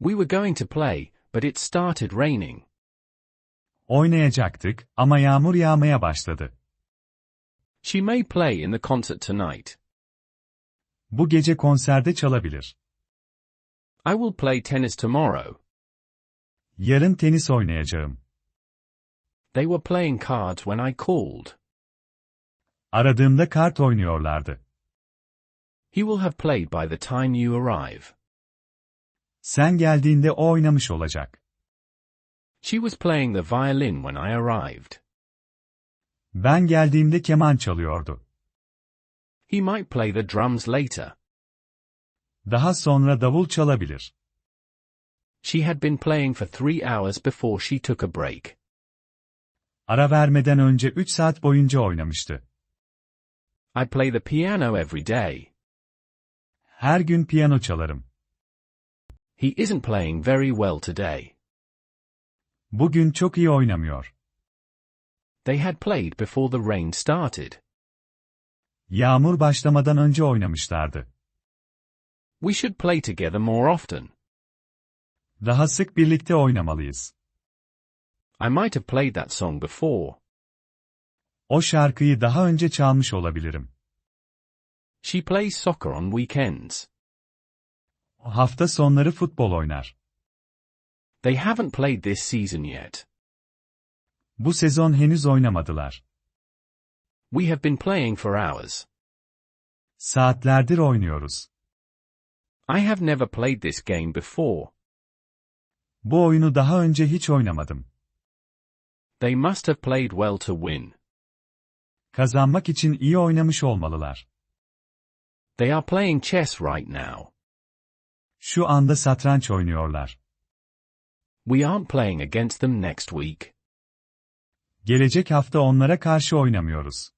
We were going to play, but it started raining. Oynayacaktık ama yağmur yağmaya başladı. She may play in the concert tonight. Bu gece konserde çalabilir. I will play tennis tomorrow. Yarın tenis oynayacağım. They were playing cards when I called. Aradığımda kart oynuyorlardı. He will have played by the time you arrive. Sen geldiğinde o oynamış olacak. She was playing the violin when I arrived. Ben geldiğimde keman çalıyordu. He might play the drums later. Daha sonra davul çalabilir. She had been playing for three hours before she took a break. Ara vermeden önce 3 saat boyunca oynamıştı. I play the piano every day. Her gün piyano çalarım. He isn't playing very well today. Bugün çok iyi oynamıyor. They had played before the rain started. Yağmur başlamadan önce oynamışlardı. We should play together more often. Daha sık birlikte oynamalıyız. I might have played that song before. O şarkıyı daha önce çalmış olabilirim. She plays soccer on weekends. Hafta sonları futbol oynar. They haven't played this season yet. Bu sezon henüz oynamadılar. We have been playing for hours. Saatlerdir oynuyoruz. I have never played this game before. Bu oyunu daha önce hiç oynamadım. They must have played well to win. Kazanmak için iyi oynamış olmalılar. They are playing chess right now. Şu anda satranç oynuyorlar. We aren't playing against them next week. Gelecek hafta onlara karşı oynamıyoruz.